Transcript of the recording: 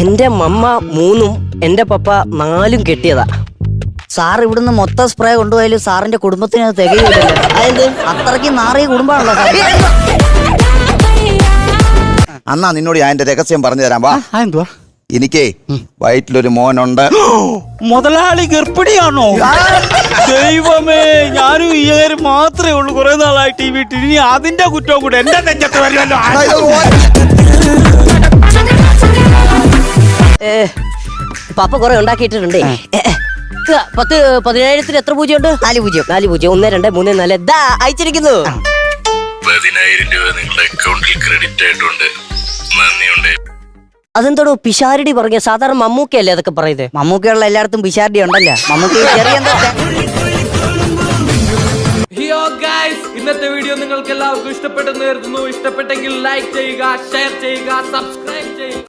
എന്റെ മമ്മ മൂന്നും എന്റെ പപ്പ നാലും കെട്ടിയതാ. സാർ ഇവിടുന്ന് മൊത്തം സ്പ്രേ കൊണ്ടുപോയാലും സാറിന്റെ കുടുംബത്തിന് അത് തികയില്ല അതായത് അത്രയ്ക്ക് നാറിയ കുടുംബമാണല്ലോ സാർ അന്നാ നിന്നോട് ഞാൻ എന്റെ രഹസ്യം പറഞ്ഞു തരാം വാ. എന്തുവാ? എനിക്കേ വയറ്റിലൊരു മോനുണ്ട്. മുതലാളി ഗർഭിണിയാണോ? ദൈവമേ ഞാനും ഈ കാര്യം മാത്രമേ ഉള്ളൂ. കുറെ നാളായിട്ട് ഈ വീട്ടിൽ ഇനി അതിന്റെ കുറ്റവും കൂടെ എന്റെ നെഞ്ചത്ത് വരുമല്ലോ പപ്പ കുറെ ഉണ്ടാക്കിയിട്ടുണ്ട് പത്ത് പതിനായിരത്തിന് എത്ര പൂജ്യം ഉണ്ട് നാല് പൂജ്യം. നാല് പൂജ്യം. ഒന്ന് രണ്ട് മൂന്ന് നാല്. ദാ അയച്ചിരിക്കുന്നു. പതിനായിരം രൂപ നിങ്ങളുടെ അക്കൗണ്ടിൽ ക്രെഡിറ്റ് ആയിട്ടുണ്ട്. നന്ദിയുണ്ട്. അതെന്തോടോ പിഷാരടി പറഞ്ഞ സാധാരണ മമ്മൂക്കയല്ലേ അതൊക്കെ പറയുന്നത്? മമ്മൂക്കയുള്ള എല്ലായിടത്തും പിഷാരടി ഉണ്ടല്ലോ. മമ്മൂക്ക ചെറിയ എന്താ ഹിയോ ഗൈസ് ഇന്നത്തെ വീഡിയോ നിങ്ങൾക്ക് എല്ലാവർക്കും ഇഷ്ടപ്പെട്ടെന്ന് കരുതുന്നു. ഇഷ്ടപ്പെട്ടെങ്കിൽ ലൈക്ക് ചെയ്യുക ഷെയർ ചെയ്യുക സബ്സ്ക്രൈബ്